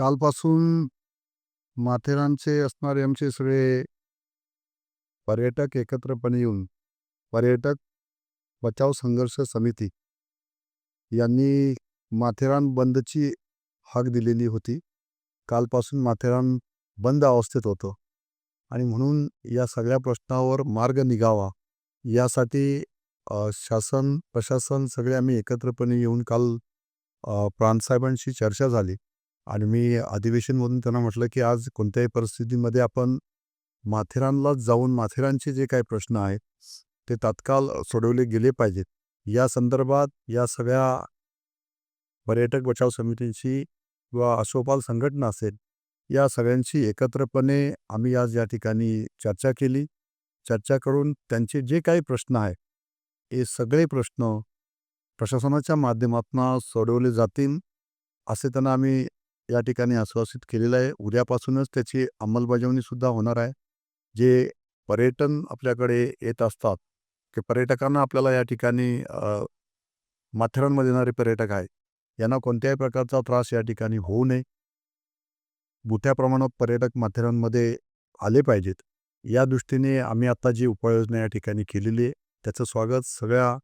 कालपासून माथेरानचे असणारे आमचे सगळे पर्यटक एकत्रपणे येऊन पर्यटक बचाव संघर्ष समिती यांनी माथेरान बंदची हाक दिलेली होती. कालपासून माथेरान बंद अवस्थेत होतं. आणि म्हणून या सगळ्या प्रश्नावर मार्ग निघावा यासाठी शासन प्रशासन सगळे आम्ही एकत्रपणे येऊन काल प्रांतसाहेबांशी चर्चा झाली. आणि मी अधिवेशनमधून त्यांना म्हटलं की आज कोणत्याही परिस्थितीमध्ये आपण माथेरानला जाऊन माथेरानचे जे काही प्रश्न आहेत ते तात्काळ सोडवले गेले पाहिजेत. या संदर्भात या सगळ्या पर्यटक बचाव समितींशी किंवा अशोपाल संघटना असेल या सगळ्यांशी एकत्रपणे आम्ही आज या ठिकाणी चर्चा केली. चर्चा करून त्यांचे जे काही प्रश्न आहेत हे सगळे प्रश्न प्रशासनाच्या माध्यमातून सोडवले जातील असे त्यांना आम्ही या ठिकाणी आश्वासित केलेलं आहे. उद्यापासूनच त्याची अंमलबजावणीसुद्धा होणार आहे. जे पर्यटन आपल्याकडे येत असतात की पर्यटकांना आपल्याला या ठिकाणी माथेरानमध्ये येणारे पर्यटक आहेत यांना कोणत्याही प्रकारचा त्रास या ठिकाणी होऊ नये. मोठ्या प्रमाणात पर्यटक माथेरानमध्ये आले पाहिजेत. या दृष्टीने आम्ही आता जी उपाययोजना या ठिकाणी केलेली आहे त्याचं स्वागत सगळ्या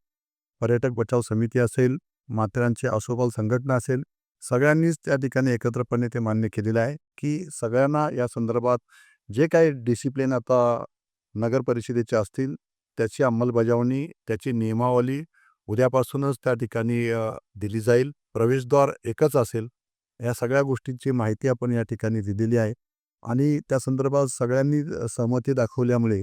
पर्यटक बचाव समिती असेल माथेरानची आसोपाल संघटना असेल सगळ्यांनीच त्या ठिकाणी एकत्रपणे ते मान्य केलेलं आहे की सगळ्यांना या संदर्भात जे काही डिसिप्लिन आता नगर परिषदेचे असतील त्याची अंमलबजावणी त्याची नियमावली उद्यापासूनच त्या ठिकाणी दिली जाईल. प्रवेशद्वार एकच असेल या सगळ्या गोष्टींची माहिती आपण या ठिकाणी दिलेली आहे. आणि त्या संदर्भात सगळ्यांनी सहमती दाखवल्यामुळे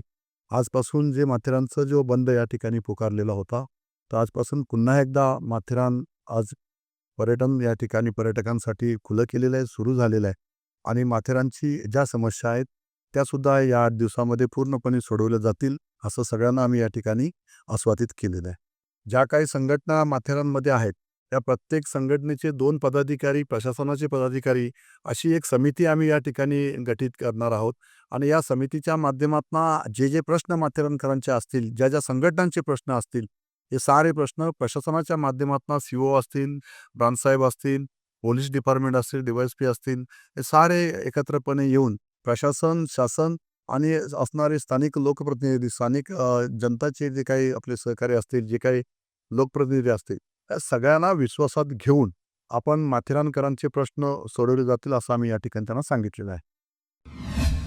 आजपासून जे माथेरानचा जो बंद या ठिकाणी पुकारलेला होता तर आजपासून पुन्हा एकदा माथेरान आज पर्यटन या ठिकाणी पर्यटकांसाठी खुलं केलेलं आहे सुरू झालेलं आहे. आणि माथेरानची ज्या समस्या आहेत त्यासुद्धा या आठ दिवसामध्ये पूर्णपणे सोडवल्या जातील असं सगळ्यांना आम्ही या ठिकाणी आस्वादित केलेलं आहे. ज्या काही संघटना माथेरानमध्ये आहेत त्या प्रत्येक संघटनेचे दोन पदाधिकारी प्रशासनाचे पदाधिकारी अशी एक समिती आम्ही या ठिकाणी गठीत करणार आहोत. आणि या समितीच्या माध्यमातून जे जे प्रश्न माथेरानकरांचे असतील ज्या ज्या संघटनांचे प्रश्न असतील हे सारे प्रश्न प्रशासनाच्या माध्यमातून सी ओ असतील ब्रांचसाहेब असतील पोलीस डिपार्टमेंट असतील डीवायएसपी असतील हे सारे एकत्रपणे येऊन प्रशासन शासन आणि असणारे स्थानिक लोकप्रतिनिधी स्थानिक जनताचे जे काही आपले सहकारी असतील जे काही लोकप्रतिनिधी असतील त्या सगळ्यांना विश्वासात घेऊन आपण माथेरानकरांचे प्रश्न सोडवले जातील असं आम्ही या ठिकाणी त्यांना सांगितलेलं आहे.